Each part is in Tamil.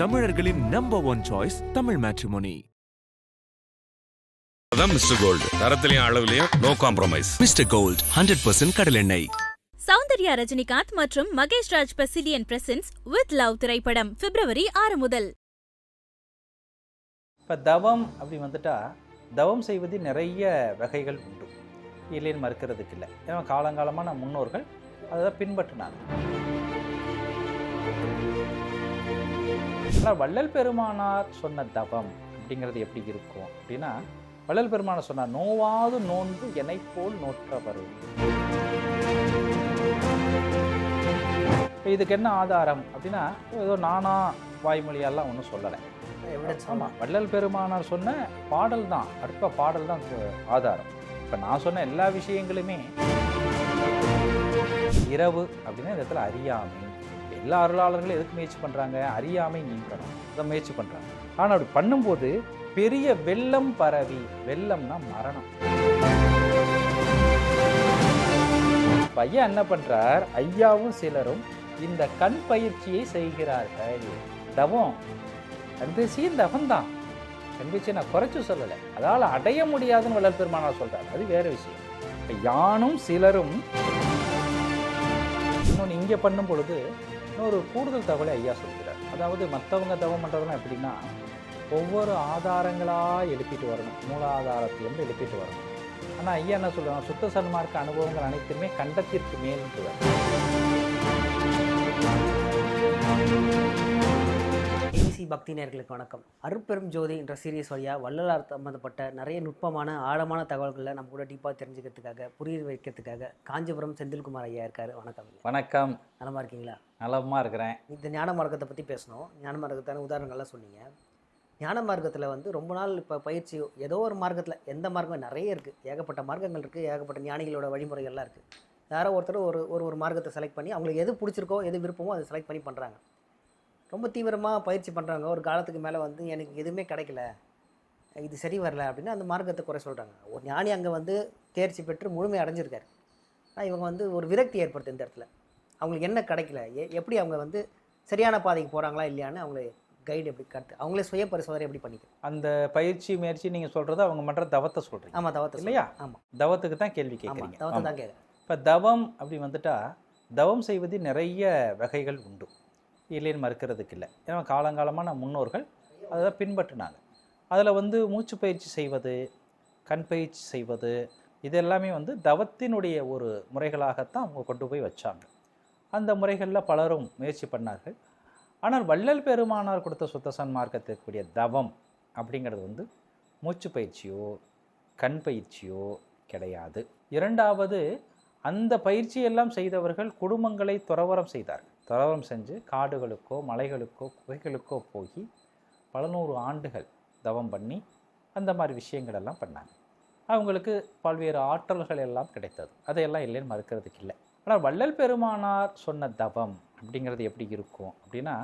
தமிழர்களின் number one choice Tamil matrimony mister gold தரத்திலையும் அளவுலையும் no compromise mister gold hundred percent கடலெண்ணெய் சௌந்தர்யா ரஜினிகாந்த் மற்றும் மகேஷ் ராஜ் பிரசிடியன் பிரசன்ஸ் வித் லவ் திரைப்படம் பிப்ரவரி ஆறு முதல். இப்போ தவம் அப்படி வந்துட்டா தவம் செய்வதில் நிறைய வகைகள் உண்டு. இல்லைன்னு மறுக்கிறதுக்கு இல்லை. ஏன்னா காலங்காலமான முன்னோர்கள் அதை தான் பின்பற்றினாங்க. ஆனால் வள்ளல் பெருமானார் சொன்ன தவம் அப்படிங்கிறது எப்படி இருக்கும் அப்படின்னா வள்ளல் பெருமானார் சொன்னார் நோவாது நோன்பு என்னை போல் நோற்ற வரும் இதுக்கு என்ன ஆதாரம் அப்படின்னா ஏதோ நானா வாய்மொழியெல்லாம் ஒன்றும் சொல்லலை. ஆமாம் வள்ளல் பெருமானார் சொன்ன பாடல் தான் அற்ப பாடல் தான் ஆதாரம். இப்போ நான் சொன்ன எல்லா விஷயங்களுமே இரவு அப்படின்னா இந்த இடத்துல அறியாமை எல்லா அருளாளர்களும் எதுக்கு முயற்சி பண்ணுறாங்க அறியாமை நீங்கணும். அதை முயற்சி பண்ணுறாங்க ஆனால் அப்படி பண்ணும்போது பெரிய வெள்ளம் பரவி வெள்ளம்னா மரணம். பையன் என்ன பண்ணுறார் ஐயாவும் சிலரும் இந்த கண் பயிற்சியை செய்கிறார்கள். தவம். கண்பேசியும் தவம் தான் கண்பேசியை நான் குறைச்சி சொல்லலை. அதால் அடைய முடியாதுன்னு வள்ளல் பெருமானார் சொல்கிறார் அது வேறு விஷயம். யானும் சிலரும் இன்னொன்று இங்கே பண்ணும் பொழுது இன்னொரு கூடுதல் தகவலை ஐயா சொல்கிறார். அதாவது மற்றவங்க தவம் பண்ணுறதுலாம் எப்படின்னா ஒவ்வொரு ஆதாரங்களாக எழுப்பிட்டு வரணும். மூலாதாரத்திலேருந்து எழுப்பிட்டு வரணும். ஆனால் ஐயா என்ன சொல்கிறாங்க சுத்த சன்மார்க்க அனுபவங்கள் அனைத்துமே கண்டத்திற்கு மேல்ன்றார் ஏபிசி பக்தி நேயர்களுக்கு வணக்கம். அருட்பெரும் ஜோதி என்ற சீரியஸ் வழியாக வள்ளலார் சம்பந்தப்பட்ட நிறைய நுட்பமான ஆழமான தகவல்களை நம்ம கூட டீப்பாக தெரிஞ்சுக்கிறதுக்காக புரிய வைக்கிறதுக்காக காஞ்சிபுரம் செந்தில்குமார் ஐயா இருக்காரு. வணக்கம். வணக்கம். நலமா இருக்கீங்களா? நலமாக இருக்கிறேன். இந்த ஞான மார்க்கத்தை பற்றி பேசணும். ஞான மார்க்கத்தான உதாரணங்கள்லாம் சொன்னீங்க. ஞான மார்க்கத்தில் வந்து ரொம்ப நாள் இப்போ பயிற்சி ஏதோ ஒரு மார்க்கத்தில் எந்த மார்க்கம் நிறைய இருக்குது ஏகப்பட்ட மார்க்கங்கள் இருக்குது ஏகப்பட்ட ஞானிகளோட வழிமுறைகள்லாம் இருக்குது யாரோ ஒருத்தர் ஒரு ஒரு ஒரு மார்க்கத்தை செலக்ட் பண்ணி அவங்களுக்கு எது பிடிச்சிருக்கோ எது விருப்பமோ அதை செலக்ட் பண்ணி பண்ணுறாங்க ரொம்ப தீவிரமாக பயிற்சி பண்ணுறாங்க ஒரு காலத்துக்கு மேலே வந்து எனக்கு எதுவுமே கிடைக்கல. இது சரி வரல அப்படின்னா அந்த மார்க்கத்தை குறை சொல்கிறாங்க ஒரு ஞானி அங்கே வந்து தேர்ச்சி பெற்று முழுமை அடைஞ்சிருக்காரு. ஆனால் இவங்க வந்து ஒரு விரக்தி ஏற்படுத்து இந்த இடத்துல. அவங்களுக்கு என்ன கிடைக்கல? எ எப்படி அவங்க வந்து சரியான பாதைக்கு போகிறாங்களா இல்லையான்னு அவங்கள கைடு எப்படி கற்று அவங்களே சுய பரிசோதனை எப்படி பண்ணிக்க அந்த பயிற்சி முயற்சி நீங்கள் சொல்கிறது அவங்க பண்ணுற தவத்தை சொல்கிறீங்க ஆமாம் தவத்தை இல்லையா? ஆமாம் தவத்துக்கு தான் கேள்வி கேட்குறீங்க. தவத்தை தான் கேட்குறேன். இப்போ தவம் அப்படி வந்துட்டா தவம் செய்வதில் நிறைய வகைகள் உண்டு. இல்லைன்னு மறுக்கிறதுக்கு இல்லை. ஏன்னா காலங்காலமான முன்னோர்கள் அதை தான் பின்பற்றினாங்க. அதில் வந்து மூச்சு பயிற்சி செய்வது கண் பயிற்சி செய்வது இது எல்லாமே வந்து தவத்தினுடைய ஒரு முறைகளாகத்தான் அவங்க கொண்டு போய் வச்சாங்க. அந்த முறைகளில் பலரும் முயற்சி பண்ணார்கள். ஆனால் வள்ளல் பெருமானார் கொடுத்த சுத்த இருக்கக்கூடிய தவம் அப்படிங்கிறது வந்து மூச்சு பயிற்சியோ கண் பயிற்சியோ கிடையாது. இரண்டாவது அந்த பயிற்சியெல்லாம் செய்தவர்கள் குடும்பங்களை துறவரம் செய்தார்கள். துறவரம் செஞ்சு காடுகளுக்கோ மலைகளுக்கோ குகைகளுக்கோ போய் பல நூறு ஆண்டுகள் தவம் பண்ணி அந்த மாதிரி விஷயங்கள் எல்லாம் பண்ணாங்க. அவங்களுக்கு பல்வேறு ஆற்றல்கள் எல்லாம் கிடைத்தது. அதையெல்லாம் இல்லைன்னு மறுக்கிறதுக்கு இல்லை. ஆனால் வள்ளல் பெருமானார் சொன்ன தவம் அப்படிங்கிறது எப்படி இருக்கும் அப்படின்னா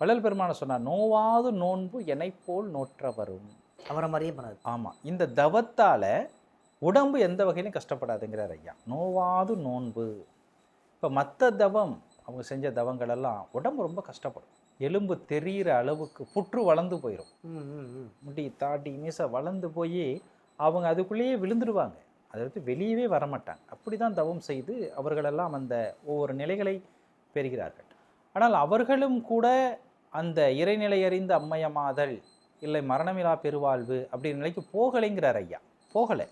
வள்ளல் பெருமானார் சொன்னார் நோவாது நோன்பு என்னை போல் நோற்ற வரும் அவரை மாதிரியே பண்ணது ஆமாம் இந்த தவத்தால் உடம்பு எந்த வகையிலும் கஷ்டப்படாதுங்கிறார் ஐயா. நோவாது நோன்பு. இப்போ மற்ற தவம் அவங்க செஞ்ச தவங்கள் எல்லாம் உடம்பு ரொம்ப கஷ்டப்படும். எலும்பு தெரிகிற அளவுக்கு புற்று வளர்ந்து போயிடும் முடி தாடி மீசை வளர்ந்து போய் அவங்க அதுக்குள்ளேயே விழுந்துடுவாங்க அதை விட்டு வெளியவே வரமாட்டாங்க. அப்படி தான் தவம் செய்து அவர்களெல்லாம் அந்த ஒவ்வொரு நிலைகளை பெறுகிறார்கள். ஆனால் அவர்களும் கூட அந்த இறைநிலை அறிந்த அம்மையமாதல் இல்லை மரணமிலா பெருவாழ்வு அப்படின்ற நிலைக்கு போகலைங்கிறார் ஐயா. போகலை.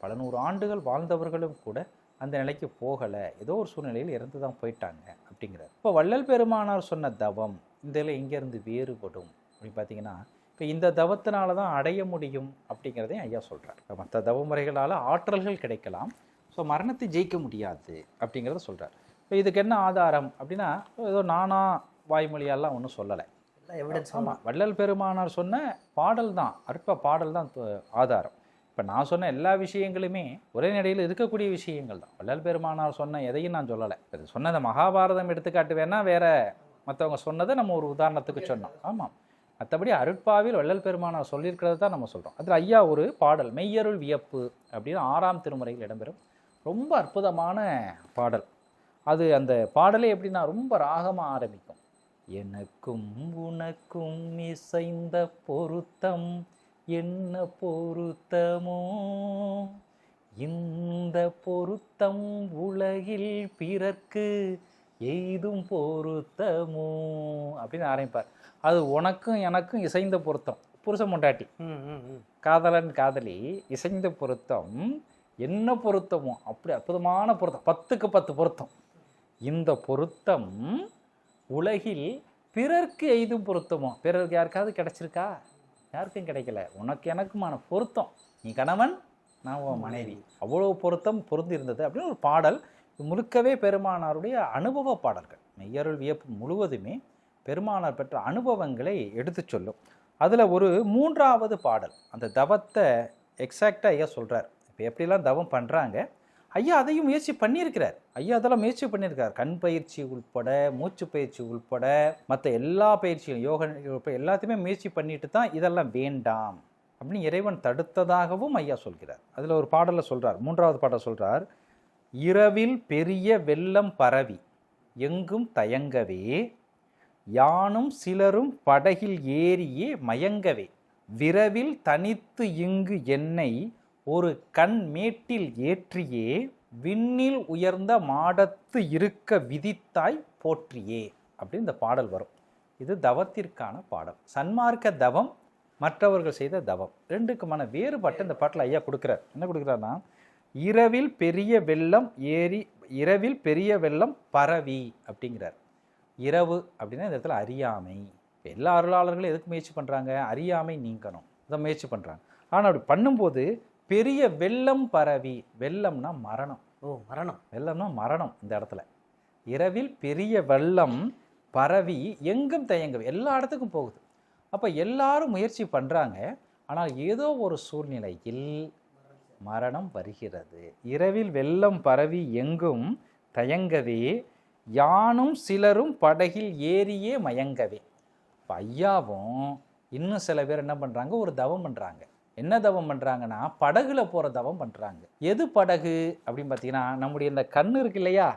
பல நூறு ஆண்டுகள் வாழ்ந்தவர்களும் கூட அந்த நிலைக்கு போகலை. ஏதோ ஒரு சூழ்நிலையில் இறந்து தான் போயிட்டாங்க அப்படிங்கிறார். இப்போ வள்ளல் பெருமானார் சொன்ன தவம் இந்த இதில் எங்கேருந்து வேறுபடும் அப்படின்னு பார்த்தீங்கன்னா இப்போ இந்த தவத்தினால தான் அடைய முடியும் அப்படிங்கிறதையும் ஐயா சொல்கிறார் இப்போ மற்ற தவ முறைகளால் ஆற்றல்கள் கிடைக்கலாம். ஸோ மரணத்தை ஜெயிக்க முடியாது அப்படிங்கிறத சொல்கிறார் இப்போ இதுக்கு என்ன ஆதாரம் அப்படின்னா ஏதோ நானா வாய்மொழியெல்லாம் ஒன்றும் சொல்லலை. எவிடன்ஸ் ஆமாம் வள்ளல் பெருமானார் சொன்ன பாடல் தான் அற்ப பாடல் தான் ஆதாரம். இப்போ நான் சொன்ன எல்லா விஷயங்களுமே ஒரே நடையில் இருக்கக்கூடிய விஷயங்கள் தான். வள்ளல் பெருமானார் சொன்ன எதையும் நான் சொல்லலை. இப்போ சொன்ன இந்த மகாபாரதம் எடுத்துக்காட்டு வேணால் வேற மற்றவங்க சொன்னதை நம்ம ஒரு உதாரணத்துக்கு சொன்னோம். ஆமாம் மற்றபடி அருட்பாவில் வள்ளல் பெருமானார் சொல்லியிருக்கிறது தான் நம்ம சொல்கிறோம் அதில் ஐயா ஒரு பாடல் மெய்யருள் வியப்பு அப்படின்னு ஆறாம் திருமுறையில் இடம்பெறும். ரொம்ப அற்புதமான பாடல். அது அந்த பாடலே எப்படின்னா ரொம்ப ராகமாக ஆரம்பிக்கும். எனக்கும் உனக்கும் இசைந்த பொருத்தம் என்ன பொருத்தமோ? இந்த பொருத்தம் உலகில் பிறர்க்கு எய்தும் பொருத்தமோ? அப்படின்னு ஆரம்பிப்பார். அது உனக்கும் எனக்கும் இசைந்த பொருத்தம். புருஷன் பொண்டாட்டி ம் ம் ம். காதலன் காதலி இசைந்த பொருத்தம். என்ன பொருத்தமோ? அப்படி அற்புதமான பொருத்தம். பத்துக்கு பத்து பொருத்தம். இந்த பொருத்தம் உலகில் பிறர்க்கு எய்தும் பொருத்தமோ? பிறருக்கு யாருக்காவது கிடைச்சிருக்கா? யாருக்கும் கிடைக்கல. உனக்கு எனக்குமான பொருத்தம். நீ கணவன் நான் உன் மனைவி. அவ்வளோ பொருத்தம் பொருந்தி இருந்தது அப்படின்னு ஒரு பாடல். முழுக்கவே பெருமானாருடைய அனுபவ பாடல்கள். மெய்யருள் வியப்பு முழுவதுமே பெருமானார் பெற்ற அனுபவங்களை எடுத்துச் சொல்லும். அதில் ஒரு மூன்றாவது பாடல். அந்த தவத்தை எக்ஸாக்டாக ஐயா சொல்கிறார் இப்போ எப்படிலாம் தவம் பண்ணுறாங்க ஐயா அதையும் முயற்சி பண்ணியிருக்கிறார். ஐயா அதெல்லாம் முயற்சி பண்ணியிருக்கார். கண் பயிற்சி உள்பட மூச்சு பயிற்சி உள்பட மற்ற எல்லா பயிற்சியும் யோக எல்லாத்தையுமே முயற்சி பண்ணிட்டு தான் இதெல்லாம் வேண்டாம் அப்படின்னு இறைவன் தடுத்ததாகவும் ஐயா சொல்கிறார். அதில் ஒரு பாடலில் சொல்கிறார் மூன்றாவது பாடல் சொல்கிறார் இரவில் பெரிய வெள்ளம் பரவி எங்கும் தயங்கவே யானும் சிலரும் படகில் ஏறியே மயங்கவே விரவில் தனித்து இங்கு என்னை ஒரு கண் மேட்டில் ஏற்றியே விண்ணில் உயர்ந்த மாடத்து இருக்க விதித்தாய் போற்றியே அப்படின்னு இந்த பாடல் வரும். இது தவத்திற்கான பாடல். சன்மார்க்க தவம் மற்றவர்கள் செய்த தவம். ரெண்டுக்குமான வேறுபாட்டை இந்த பாட்டில் ஐயா கொடுக்குறார். என்ன கொடுக்குறாருன்னா இரவில் பெரிய வெள்ளம் ஏறி இரவில் பெரிய வெள்ளம் பரவி அப்படிங்கிறார். இரவு அப்படின்னா இந்த இடத்துல அறியாமை. எல்லா அருளாளர்களும் எதுக்கு முயற்சி பண்ணுறாங்க அறியாமை நீங்கணும். இதை முயற்சி பண்ணுறாங்க ஆனால் அப்படி பண்ணும்போது பெரிய வெள்ளம் பரவி வெள்ளம்னா மரணம். ஓ மரணம். வெள்ளம்னா மரணம் இந்த இடத்துல. இரவில் பெரிய வெள்ளம் பரவி எங்கும் தயங்கும் எல்லா இடத்துக்கும் போகுது. அப்போ எல்லாரும் முயற்சி பண்ணுறாங்க ஆனால் ஏதோ ஒரு சூழ்நிலையில் மரணம் வருகிறது. இரவில் வெள்ளம் பரவி எங்கும் தயங்கவே யானும் சிலரும் படகில் ஏறியே மயங்கவே. இப்போ ஐயாவும் இன்னும் சில பேர் என்ன பண்ணுறாங்க ஒரு தவம் பண்ணுறாங்க என்ன தவம் பண்ணுறாங்கன்னா படகுல போகிற தவம் பண்ணுறாங்க எது படகு? அப்படின்னு பார்த்தீங்கன்னா நம்முடைய இந்த கண் இருக்கு இல்லையா?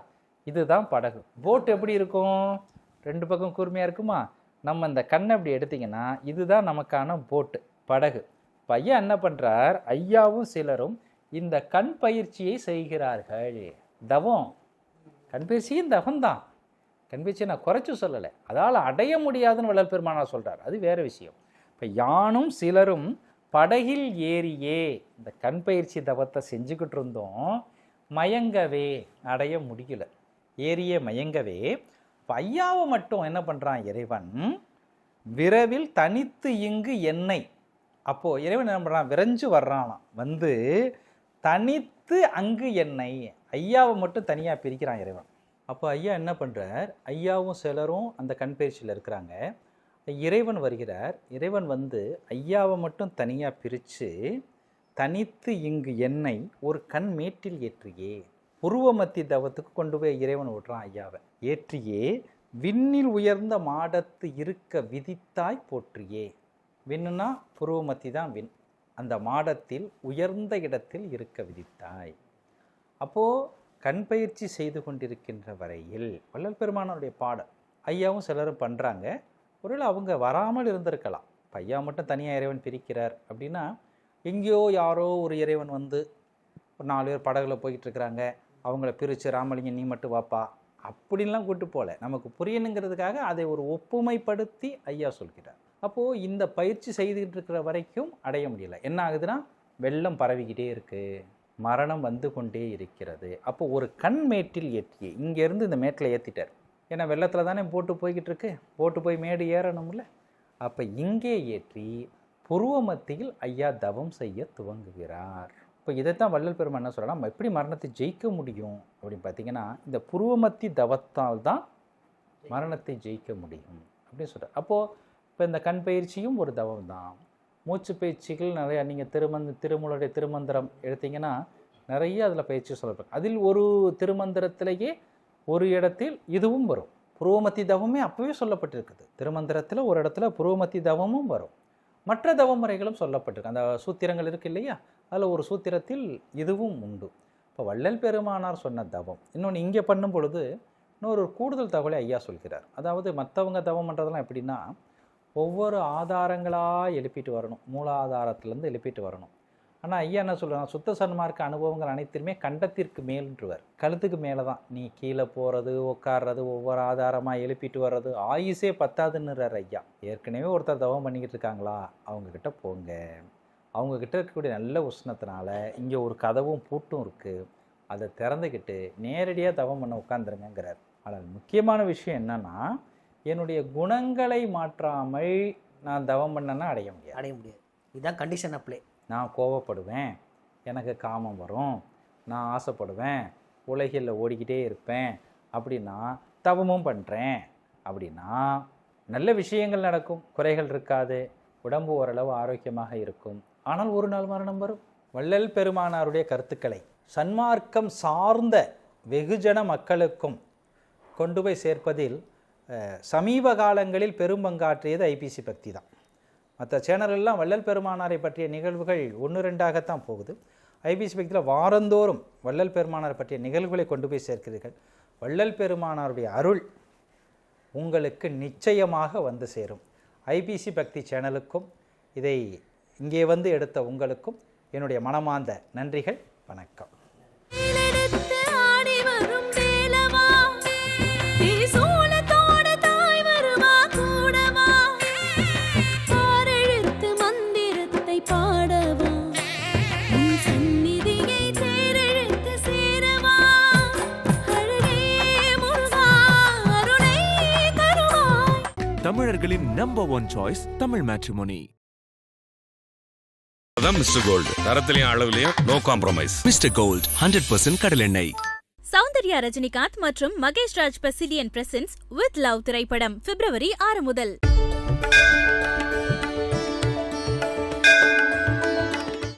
இதுதான் படகு. போட் எப்படி இருக்கும்? ரெண்டு பக்கம் கூர்மையாக இருக்குமா? நம்ம இந்த கண்ணை அப்படி எடுத்திங்கன்னா இதுதான் நமக்கான போட்டு படகு. பையன் என்ன பண்ணுறார் ஐயாவும் சிலரும் இந்த கண் பயிற்சியை செய்கிறார்கள். தவம். கண் பயிற்சியும் தவம்தான். கண் பயிற்சியை நான் குறைச்சி சொல்லலை. அதால் அடைய முடியாதுன்னு வள்ளல் பெருமானார் சொல்கிறார் அது வேறு விஷயம். இப்போ யானும் சிலரும் படகில் ஏறியே இந்த கண் பயிற்சி தவத்தை செஞ்சுக்கிட்டு இருந்தோம் மயங்கவே அடைய முடியல. ஏறியே மயங்கவே இப்போ ஐயாவை மட்டும் என்ன பண்ணுறான் இறைவன்? விரைவில் தனித்து இங்கு என்னை. அப்போது இறைவன் என்ன பண்ணுறான் விரைஞ்சு வர்றானாம். வந்து தனித்து அங்கு என்னை. ஐயாவை மட்டும் தனியாக பிரிக்கிறான் இறைவன். அப்போ ஐயா என்ன பண்ணுறார் ஐயாவும் சிலரும் அந்த கண் பயிற்சியில் இருக்கிறாங்க. இறைவன் வருகிறார். இறைவன் வந்து ஐயாவை மட்டும் தனியாக பிரித்து தனித்து இங்கு என்னை ஒரு கண் மேட்டில் ஏற்றியே. புருவமத்தி தவத்துக்கு கொண்டு போய் இறைவன் விடுறான் ஐயாவை. ஏற்றியே விண்ணில் உயர்ந்த மாடத்து இருக்க விதித்தாய் போற்றியே. விண்ணுனா புருவமத்தி தான் விண். அந்த மாடத்தில் உயர்ந்த இடத்தில் இருக்க விதித்தாய். அப்போது கண் பயிற்சி செய்து கொண்டிருக்கின்ற வரையில் வள்ளல் பெருமானோடைய பாடல். ஐயாவும் சிலரும் பண்ணுறாங்க ஒருவேளை அவங்க வராமல் இருந்திருக்கலாம். பையா மட்டும் தனியாக இறைவன் பிரிக்கிறார் அப்படின்னா எங்கேயோ யாரோ ஒரு இறைவன் வந்து ஒரு நாலு பேர் படகுல போய்கிட்டு இருக்கிறாங்க. அவங்கள பிரித்து ராமலிங்கம் நீ மட்டும் வாப்பா. அப்படின்லாம் கூட்டு போகல. நமக்கு புரியணுங்கிறதுக்காக அதை ஒரு ஒப்புமைப்படுத்தி ஐயா சொல்கிறார். அப்போது இந்த பயிற்சி செய்துக்கிட்டு இருக்கிற வரைக்கும் அடைய முடியல. என்ன ஆகுதுன்னா வெள்ளம் பரவிக்கிட்டே இருக்குது மரணம் வந்து கொண்டே இருக்கிறது. அப்போ ஒரு கண் மேட்டில் ஏற்றி இங்கேருந்து இந்த மேட்டில் ஏற்றிட்டார் ஏன்னா வெள்ளத்தில் தானே போட்டு போய்கிட்டு இருக்கு போட்டு போய் மேடு ஏறணும்ல. அப்போ இங்கே ஏற்றி புருவ மத்தியில் ஐயா தவம் செய்ய துவங்குகிறார். இப்போ இதைத்தான் வள்ளல் பெருமை என்ன சொல்கிறா நம்ம எப்படி மரணத்தை ஜெயிக்க முடியும்? அப்படின்னு பார்த்தீங்கன்னா இந்த புருவமத்தி தவத்தால் தான் மரணத்தை ஜெயிக்க முடியும். அப்படின்னு சொல்கிறார் அப்போது இப்போ இந்த கண் பயிற்சியும் ஒரு தவம் தான். மூச்சு பயிற்சிகள் நிறையா நீங்கள் திருமந்த திருமலுடைய திருமந்திரம் எடுத்தீங்கன்னா நிறைய அதில் பயிற்சி சொல்லப்படும் அதில் ஒரு திருமந்திரத்திலேயே ஒரு இடத்தில் இதுவும் வரும். புருவமத்தி தவமே அப்போவே சொல்லப்பட்டிருக்குது. திருமந்திரத்தில் ஒரு இடத்துல புருவமத்தி தவமும் வரும். மற்ற தவமுறைகளும் சொல்லப்பட்டிருக்கு. அந்த சூத்திரங்கள் இருக்கு இல்லையா? அதில் ஒரு சூத்திரத்தில் இதுவும் உண்டு. இப்போ வள்ளல் பெருமானார் சொன்ன தவம் இன்னொன்று இங்கே பண்ணும் பொழுது இன்னொரு ஒரு கூடுதல் தகவலை ஐயா சொல்கிறார். அதாவது மற்றவங்க தவம் பண்ணுறதெல்லாம் எப்படின்னா ஒவ்வொரு ஆதாரங்களாக எழுப்பிட்டு வரணும். மூலாதாரத்திலேருந்து எழுப்பிட்டு வரணும். ஆனால் ஐயா என்ன சொல்கிறாங்க சுத்த சன்மார்க்க அனுபவங்கள் அனைத்துமே கண்டத்திற்கு மேல்ன்றவர். கழுத்துக்கு மேலே தான் நீ கீழே போகிறது உட்கார்றது ஒவ்வொரு ஆதாரமாக எழுப்பிட்டு வர்றது ஆயுசே பத்தாதுன்னுறார் ஐயா. ஏற்கனவே ஒருத்தர் தவம் பண்ணிக்கிட்டு இருக்காங்களா? அவங்கக்கிட்ட போங்க. அவங்கக்கிட்ட இருக்கக்கூடிய நல்ல உஷ்ணத்தினால இங்கே ஒரு கதவும் பூட்டும் இருக்குது அதை திறந்துக்கிட்டு நேரடியாக தவம் பண்ண உட்காந்துருங்கிறார் ஆனால் முக்கியமான விஷயம் என்னன்னா என்னுடைய குணங்களை மாற்றாமல் நான் தவம் பண்ணேன்னா அடைய முடியாது. அடைய முடியாது. இதுதான் கண்டிஷன் அப்ளை நான் கோவப்படுவேன் எனக்கு காமம் வரும் நான் ஆசைப்படுவேன் உலகில் ஓடிக்கிட்டே இருப்பேன் அப்படின்னா தவமும் பண்ணுறேன் அப்படின்னா நல்ல விஷயங்கள் நடக்கும் குறைகள் இருக்காது உடம்பு ஓரளவு ஆரோக்கியமாக இருக்கும். ஆனால் ஒரு நாள் மரணம் வரும். வள்ளல் பெருமானாருடைய கருத்துக்களை சன்மார்க்கம் சார்ந்த வெகுஜன மக்களுக்கும் கொண்டு போய் சேர்ப்பதில் சமீப காலங்களில் பெரும்பங்காற்றியது ஐபிசி பக்தி தான். மற்ற சேனலெல்லாம் வள்ளல் பெருமானாரை பற்றிய நிகழ்வுகள் ஒன்று ரெண்டாகத்தான் போகுது. ஐபிசி பக்தியில் வாரந்தோறும் வள்ளல் பெருமானார் பற்றிய நிகழ்வுகளை கொண்டு போய் சேர்க்கிறீர்கள். வள்ளல் பெருமானாருடைய அருள் உங்களுக்கு நிச்சயமாக வந்து சேரும். ஐபிசி பக்தி சேனலுக்கும் இதை இங்கே வந்து எடுத்த உங்களுக்கும் என்னுடைய மனமார்ந்த நன்றிகள் வணக்கம். தமிழர்களின் number one choice Tamil matrimony mister gold தரத்திலையும் அளவுலையும் no compromise mister gold hundred percent கடலெண்ணெய் சௌந்தர்யா ரஜினிகாந்த் மற்றும் Mahesh Raj Pasilian presents with love திரைப்படம் பிப்ரவரி ஆறு முதல்.